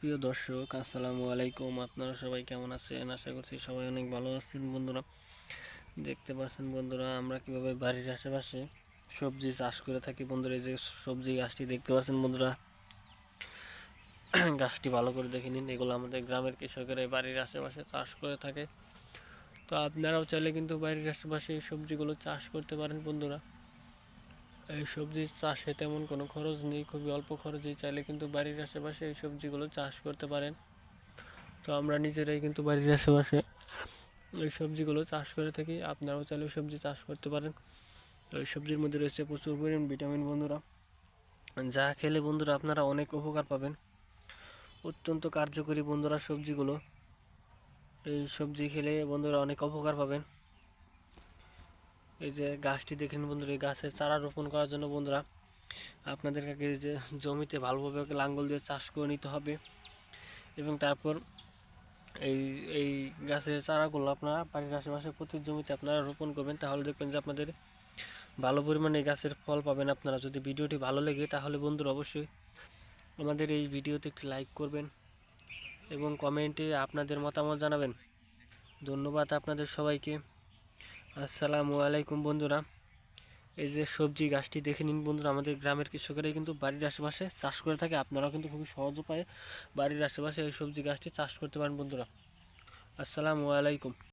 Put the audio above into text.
প্রিয় দর্শক, আসসালামু আলাইকুম। আপনারা সবাই কেমন আছেন? আশা করছি সবাই অনেক ভালো আছেন বন্ধুরা। দেখতে পাচ্ছেন বন্ধুরা, আমরা কীভাবে বাড়ির আশেপাশে সবজি চাষ করে থাকি বন্ধুরা? এই যে সবজি গাছটি দেখতে পাচ্ছেন বন্ধুরা। গাছটি ভালো করে দেখে নিন। এগুলো আমাদের গ্রামের কৃষকেরা বাড়ির আশেপাশে চাষ করে থাকে। তো আপনারাও চাইলে কিন্তু বাড়ির আশেপাশে এই সবজিগুলো চাষ করতে পারেন বন্ধুরা। এই সবজি চাষে তেমন কোনো খরচ নেই, খুবই অল্প খরচেই চাইলে কিন্তু বাড়ির আশেপাশে এই সবজিগুলো চাষ করতে পারেন। তো আমরা নিজেরাই কিন্তু বাড়ির আশেপাশে এই সবজিগুলো চাষ করে থাকি, আপনারাও চাইলে সবজি চাষ করতে পারেন। ওই সবজির মধ্যে রয়েছে প্রচুর পরিমাণ ভিটামিন বন্ধুরা। যা খেলে বন্ধুরা আপনারা অনেক উপকার পাবেন। অত্যন্ত কার্যকরী বন্ধুরা সবজিগুলো। এই সবজি খেলে বন্ধুরা অনেক উপকার পাবেন। এই যে গাছটি দেখেন বন্ধুরা, এই গাছের চারা রোপণ করার জন্য বন্ধুরা, আপনাদের এই যে জমিতে ভালোভাবে লাঙ্গল দিয়ে চাষ করে নিতে হবে এবং তারপর এই এই গাছের চারাগুলো আপনারা বাড়ির আশেপাশে প্রতি জমিতে আপনারা রোপণ করবেন। তাহলে দেখবেন যে আপনাদের ভালো পরিমাণে এই গাছের ফল পাবেন আপনারা। যদি ভিডিওটি ভালো লাগে তাহলে বন্ধুরা অবশ্যই আমাদের এই ভিডিওতে একটি লাইক করবেন এবং কমেন্টে আপনাদের মতামত জানাবেন। ধন্যবাদ আপনাদের সবাইকে। আসসালামু আলাইকুম বন্ধুরা। এই যে সবজি গাছটি দেখে নিন বন্ধুরা, আমাদের গ্রামের কৃষকেরাই কিন্তু বাড়ির আশেপাশে চাষ করে থাকে। আপনারাও কিন্তু খুবই সহজ উপায়ে বাড়ির আশেপাশে এই সবজি গাছটি চাষ করতে পারেন বন্ধুরা। আসসালামু আলাইকুম।